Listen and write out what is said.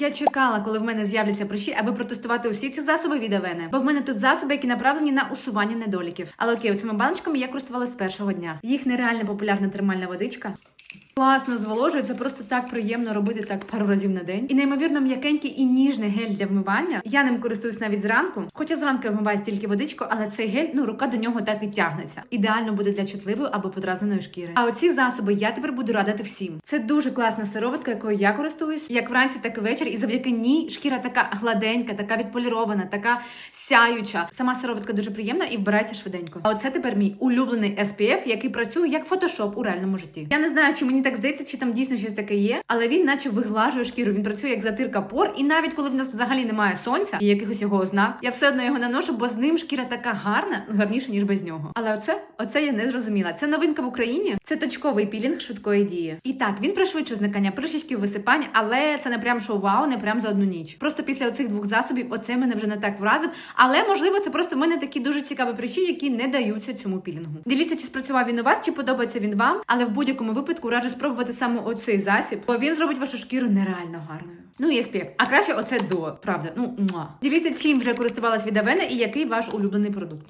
Я чекала, коли в мене з'являться прищі, аби протестувати усі ці засоби від Авени. Бо в мене тут засоби, які направлені на усування недоліків. Але окей, цими баночками я користувалася з першого дня. Їх нереально популярна термальна водичка. Класно зволожує, це просто так приємно робити так пару разів на день. І неймовірно м'якенький і ніжний гель для вмивання. Я ним користуюсь навіть зранку. Хоча зранку я вмиваю тільки водичку, але цей гель, ну рука до нього так і тягнеться. Ідеально буде для чутливої або подразненої шкіри. А оці засоби я тепер буду радити всім. Це дуже класна сироватка, якою я користуюсь, як вранці, так і ввечері. І завдяки ній шкіра така гладенька, така відполірована, така сяюча. Сама сироватка дуже приємна і вбирається швиденько. А оце тепер мій улюблений SPF, який працює як фотошоп у реальному житті. Я не знаю, чи мені так здається, чи там дійсно щось таке є, але він наче виглажує шкіру. Він працює як затирка пор, і навіть коли в нас взагалі немає сонця і якихось його ознак, я все одно його наношу, бо з ним шкіра така гарна, гарніша ніж без нього. Але оце, оце я не зрозуміла. Це новинка в Україні. Це точковий пілінг швидкої дії. І так він пришвидшує зникання прищичків, висипань, але це не прям шоу вау, не прям за одну ніч. Просто після оцих двох засобів, оце мене вже не так вразив. Але можливо, це просто в мене такі дуже цікаві прищі, які не даються цьому пілінгу. Діліться, чи спрацював він у вас, чи подобається він вам, але в будь-якому випадку раджу спробувати саме оцей засіб, бо він зробить вашу шкіру нереально гарною. Ну і SPF. А краще оце до правда. Ну муа. Діліться, чим вже користувалась від Авена і який ваш улюблений продукт.